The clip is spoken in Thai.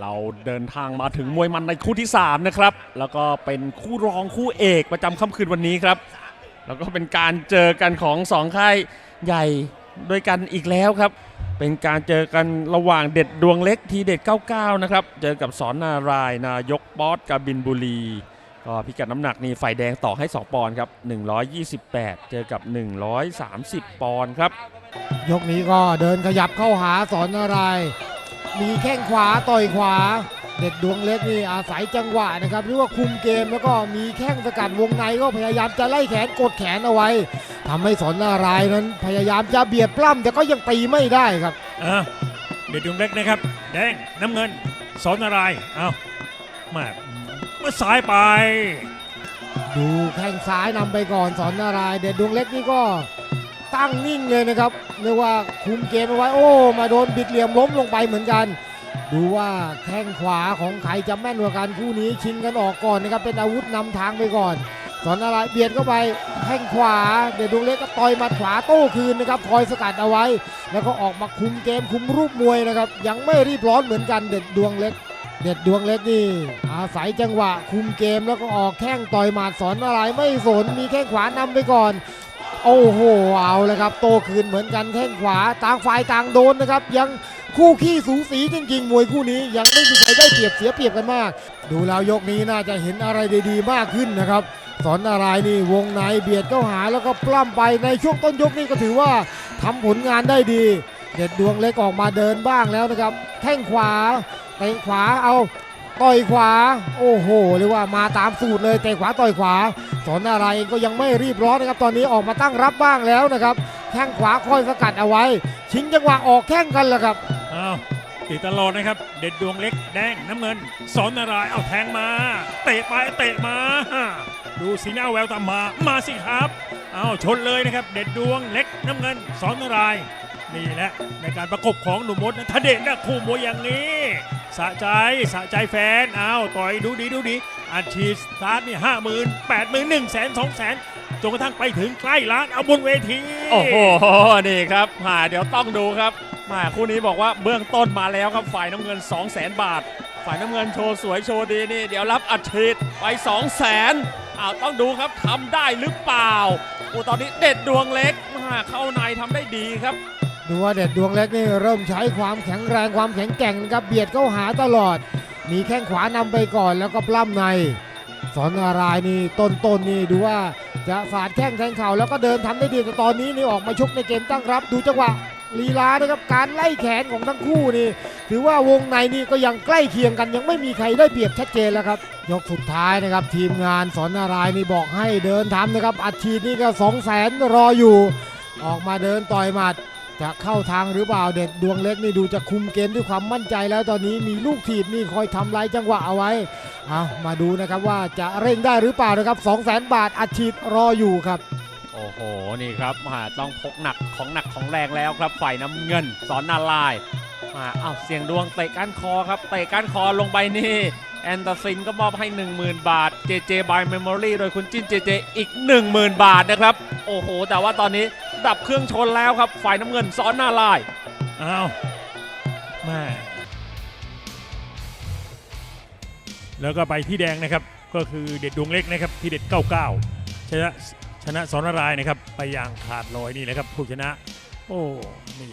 เราเดินทางมาถึงมวยมันในคู่ที่ 3 นะครับ แล้วก็เป็นคู่รองคู่เอกประจำค่ำคืนวันนี้ครับ แล้วก็เป็นการเจอกันของสองค่ายใหญ่ด้วยกันอีกแล้วครับ เป็นการเจอกันระหว่างเด็ดดวงเล็กทีเด็ด 99 นะครับ เจอกับสอนนารายนายกป๊อตกบินบุรีก็พิกัดน้ำหนักนี่ฝ่ายแดงต่อให้ 2 ปอนด์ครับ 128 เจอกับ 130 ปอนด์ครับ ยกนี้ก็เดินขยับเข้าหาสอนอะไร มีแข้งขวาต่อยขวา เด็ดดวงเล็กนี่อาศัยจังหวะนะครับหรือว่าคุมเกมแล้วก็มีแข้งสกัดวงในก็พยายามจะไล่แขนกดแขนเอาไว้ทำให้สอนนารายณ์นั้นพยายามจะเบียดปล้ำแต่ก็ยังตีไม่ได้ครับอะเด็ดดวงเล็กนะครับ แดงน้ำเงินสอนอะไรเอามาเมื่อสายไป ดูแข้งซ้ายนำไปก่อนสอนนารายณ์เด็ดดวงเล็กนี่ก็ ตั้งนิ่งเลยนะครับเรียกว่าคุมเกมเอาไว้โอ้ มาโดนบิดเหลี่ยมล้มลงไปเหมือนกัน ดูว่าแข้งขวาของใครจะแม่นกว่ากันคู่นี้ชิงกันออกก่อนนะครับเป็นอาวุธนำทางไปก่อน สอนนารเบียดเข้าไปแข้งขวา เด็ดดวงเล็กก็ต่อยมัดขวาโต้คืนนะครับคอยสกัดเอาไว้ แล้วก็ออกมาคุมเกมคุมรูปมวยนะครับยังไม่รีบร้อนเหมือนกันเด็ดดวงเล็ก เด็ดดวงเล็กนี่อาศัยจังหวะคุมเกมแล้วก็ออกแข้งต่อยหมัดสอนอะไรไม่สนมีแข้งขวานำไปก่อน โอ้โหเอาเลยครับ โตคืนเหมือนกันแข้งขวาต่างฝ่ายต่างโดนนะครับ ยังคู่ขี้สูสีจริงๆมวยคู่นี้ยังไม่มีใครได้เปรียบเสียเปรียบกันมาก ดูแล้วยกนี้น่าจะเห็นอะไรดีๆมากขึ้นนะครับสอนอะไรนี่วงในเบียดเข้าหาแล้วก็ปล้ำไปในช่วงต้นยกนี่ก็ถือว่าทำผลงานได้ดีเด็ดดวงเล็กออกมาเดินบ้างแล้วนะครับแข้งขวาเตะขวาเอา ต่อยขวา โอ้โหเรียกว่ามาตามสูตรเลยเตะขวาต่อยขวา สอนอะไรก็ยังไม่รีบร้อนนะครับ ตอนนี้ออกมาตั้งรับบ้างแล้วนะครับ แข้งขวาคอยสกัดเอาไว้ ชิงจังหวะออกแข้งกันแหละครับเอาวติดตลอดนะครับ เด็ดดวงเล็กแดงน้ำเงิน สอนอะไรเอาแทงมา เตะไปเตะมา ดูสีหน้าแววตามมา มาสิครับเอาชนเลยนะครับ เด็ดดวงเล็กน้ำเงิน สอนอะไรนี่แหละในการประกบของหนุ่มมดนะถ้าเด็ดนะคู่มวยอย่างนี้ สะใจสะใจแฟนเอาต่อยดูดีดูดีอัดฉีดสตาร์ทนี่ห้าหมื่นแปดหมื่นหนึ่งแสนสองแสนจนกระทั่งไปถึงใกล้ล้านเอาบนเวที โอ้โห นี่ครับมาเดี๋ยวต้องดูครับมาคู่นี้บอกว่าเบื้องต้นมาแล้วครับฝ่ายน้ำเงิน 2 0 0 0 0 0บาท ฝ่ายน้ำเงินโชว์สวยโชว์ดีนี่เดี๋ยวรับอัดฉีดไป 2 0 0 0 0 0อ้าวต้องดูครับทำได้หรือเปล่าโอ้ตอนนี้เด็ดดวงเล็กมาเข้าในทำได้ดีครับ ดูว่าเด็ดดวงเล็กนี่เริ่มใช้ความแข็งแรงความแข็งแกร่งนะครับเบียดเข้าหาตลอด มีแข้งขวานำไปก่อนแล้วก็ปล้ำใน สอนนารายนี่ต้นๆนนี่ดูว่าจะฝาดแข้งแทงเข่าแล้วก็เดินทำได้ดีแต่ตอนนี้นี่ออกมาชกในเกมตั้งรับดูจังหวะลีลานะครับการไล่แขนของทั้งคู่นี่ถือว่าวงในนี่ก็ยังใกล้เคียงกันยังไม่มีใครได้เปรียบชัดเจนแล้วครับ ยกสุดท้ายนะครับ ทีมงานสอนนารายนี่บอกให้เดินทำนะครับอัดฉีดนี่ก็2 0 0แสนรออยู่ ออกมาเดินต่อยหมัด จะเข้าทางหรือเปล่าเด็ดดวงเล็กนี่ดูจะคุมเกมด้วยความมั่นใจแล้วตอนนี้มีลูกถีบนี่คอยทำลายจังหวะเอาไว้เอามาดูนะครับว่าจะเร่งได้หรือเปล่านะครับ2 0 0 0 0 0บาทอัดฉีดรออยู่ครับ โอ้โหนี่ครับมาต้องพกหนักของหนักของแรงแล้วครับฝ่ายน้ำเงินสอนนาลายมาอ้าวเสียงดวงเตะก้านคอครับเตะก้านคอลงไปนี่แอนเดอร์ซินก็มอบให้ 10,000 บาท JJ by Memory โดยคุณจิ้น JJ อีก 10,000 บาทนะครับ โอ้โห แต่ว่าตอนนี้ ดับเครื่องชนแล้วครับ ฝ่ายน้ำเงินซ้อนหน้าลายณ์อ้าวแม่แล้วก็ไปที่แดงนะครับ ก็คือเด็ดดวงเล็กนะครับที่เด็ด 99 ชนะชนะสอนรายนะครับ ไปอย่างขาดลอยนี่แหละครับผู้ชนะ โอ้ นี่